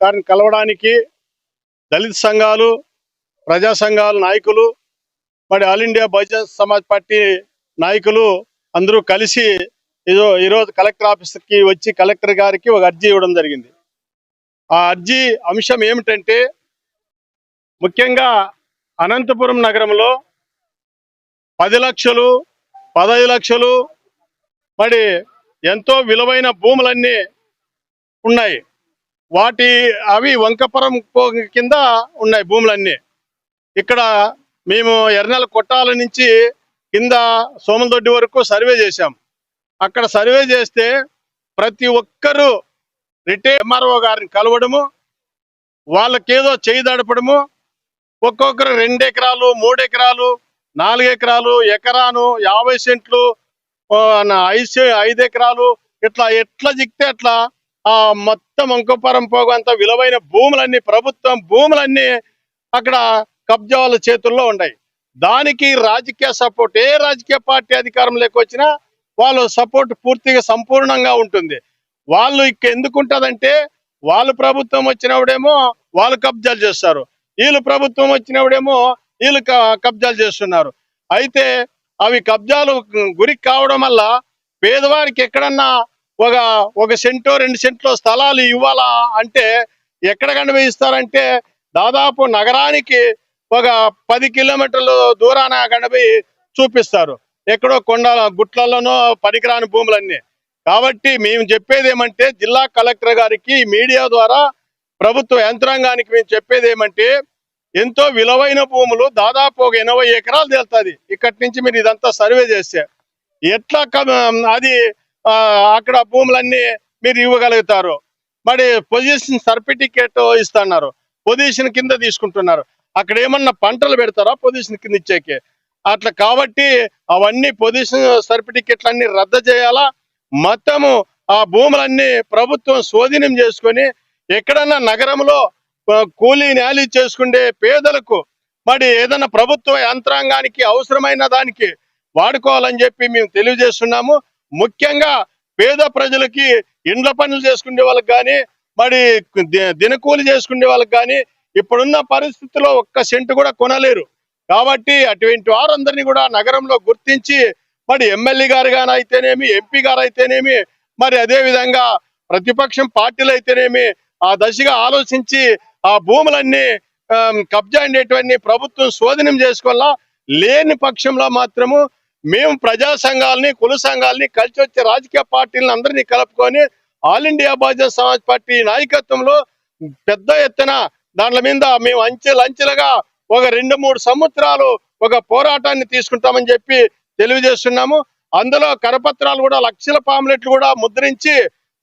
గారిని కలవడానికి దళిత సంఘాలు ప్రజా సంఘాల నాయకులు మరి all India Bahujan Samaj party నాయకులు అందరూ కలిసి ఏదో ఈరోజు కలెక్టర్ ఆఫీస్కి వచ్చి కలెక్టర్ గారికి ఒక అర్జీ ఇవ్వడం జరిగింది. ఆ అర్జీ అంశం ఏమిటంటే ముఖ్యంగా అనంతపురం నగరంలో పది లక్షలు పదహైదు లక్షలు మరి ఎంతో విలువైన భూములన్నీ ఉన్నాయి. వాటి అవి వంకపురం కింద ఉన్నాయి భూములన్నీ. ఇక్కడ మేము ఎర్నెల కొట్టాల నుంచి కింద సోమలదొడ్డి వరకు సర్వే చేశాం. అక్కడ సర్వే చేస్తే ప్రతి ఒక్కరూ రిటైర్ ఎంఆర్ఓ గారిని కలవడము వాళ్ళకేదో చేయి దడపడము ఒక్కొక్కరు రెండు ఎకరాలు మూడు ఎకరాలు నాలుగు ఎకరాలు ఎకరాను యాభై సెంట్లు ఐదు ఐదు ఎకరాలు ఇట్లా ఎట్లా జిక్తే అట్లా ఆ మొత్తం అంకుపరం పోగు అంత విలువైన భూములన్నీ ప్రభుత్వం భూములన్నీ అక్కడ కబ్జాల చేతుల్లో ఉన్నాయి. దానికి రాజకీయ సపోర్ట్ ఏ రాజకీయ పార్టీ అధికారంలోకి వచ్చినా వాళ్ళు సపోర్ట్ పూర్తిగా సంపూర్ణంగా ఉంటుంది. వాళ్ళు ఇక ఎందుకు ఉంటదంటే వాళ్ళు ప్రభుత్వం వచ్చినప్పుడేమో వాళ్ళు కబ్జాలు చేస్తారు. వీళ్ళు ప్రభుత్వం వచ్చినప్పుడేమో వీళ్ళు క- కబ్జాలు చేస్తున్నారు. అయితే అవి కబ్జాలు గురి కావడం వల్ల పేదవారికి ఎక్కడన్నా ఒక ఒక సెంటో రెండు సెంట్లో స్థలాలు ఇవ్వాలా అంటే ఎక్కడ కనిపిస్తారంటే దాదాపు నగరానికి ఒక పది కిలోమీటర్ల దూరాన కనిపోయి చూపిస్తారు. ఎక్కడో కొండ గుట్లలోనో పనికిరాని భూములన్నీ. కాబట్టి మేము చెప్పేది ఏమంటే జిల్లా కలెక్టర్ గారికి మీడియా ద్వారా ప్రభుత్వ యంత్రాంగానికి మేము చెప్పేది ఏమంటే ఎంతో విలువైన భూములు దాదాపు ఒక ఎనభై ఎకరాలు తేలుతుంది. ఇక్కడి నుంచి మీరు ఇదంతా సర్వే చేస్తే. ఎట్లా అది అక్కడ భూములన్నీ మీరు ఇవ్వగలుగుతారు. మరి పొజిషన్ సర్టిఫికేట్ ఇస్తున్నారు. పొజిషన్ కింద తీసుకుంటున్నారు. అక్కడ ఏమన్నా పంటలు పెడతారా పొజిషన్ కింద ఇచ్చేకి? అట్లా కాబట్టి అవన్నీ పొజిషన్ సర్టిఫికెట్లు అన్ని రద్దు చేయాలా? మొత్తము ఆ భూములన్నీ ప్రభుత్వం స్వాధీనం చేసుకొని ఎక్కడన్నా నగరంలో కూలీ నేలి చేసుకునే పేదలకు మరి ఏదైనా ప్రభుత్వ యంత్రాంగానికి అవసరమైన దానికి వాడుకోవాలని చెప్పి మేము తెలియజేస్తున్నాము. ముఖ్యంగా పేద ప్రజలకి ఇండ్ల పనులు చేసుకునే వాళ్ళకి కానీ మరి దినకూలి చేసుకునే వాళ్ళకి కానీ ఇప్పుడున్న పరిస్థితిలో ఒక్క సెంటు కూడా కొనలేరు. కాబట్టి అటువంటి వారందరినీ కూడా నగరంలో గుర్తించి మరి ఎమ్మెల్యే గారు కానీ అయితేనేమి ఎంపీ గారు అయితేనేమి మరి అదే విధంగా ప్రతిపక్షం పార్టీలు అయితేనేమి ఆ దశగా ఆలోచించి ఆ భూములన్నీ కబ్జా అనేటువంటి ప్రభుత్వం స్వాధీనం చేసుకోవాలా? లేని పక్షంలో మాత్రము మేము ప్రజా సంఘాలని కుల సంఘాలని కలిసి వచ్చే రాజకీయ పార్టీలను అందరినీ కలుపుకొని all India Bahujan Samaj party నాయకత్వంలో పెద్ద ఎత్తున దాంట్ల మీద మేము అంచెలు అంచెలుగా ఒక రెండు మూడు సంవత్సరాలు ఒక పోరాటాన్ని తీసుకుంటామని చెప్పి తెలియజేస్తున్నాము. అందులో కరపత్రాలు కూడా లక్షల పాంలెట్లు కూడా ముద్రించి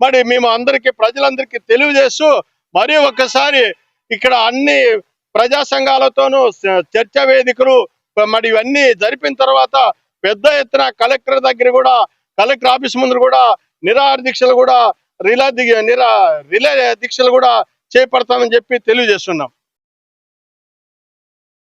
మరి మేము అందరికి ప్రజలందరికీ తెలియజేస్తూ మరి ఒక్కసారి ఇక్కడ అన్ని ప్రజా సంఘాలతోనూ చర్చా వేదికలు మరి ఇవన్నీ జరిపిన తర్వాత పెద్ద ఎత్తున కలెక్టర్ దగ్గర కూడా కలెక్టర్ ఆఫీస్ ముందు కూడా నిరాహార దీక్షలు కూడా రిలా నిరా రిలే దీక్షలు కూడా చేపడతామని చెప్పి తెలియజేస్తున్నాం.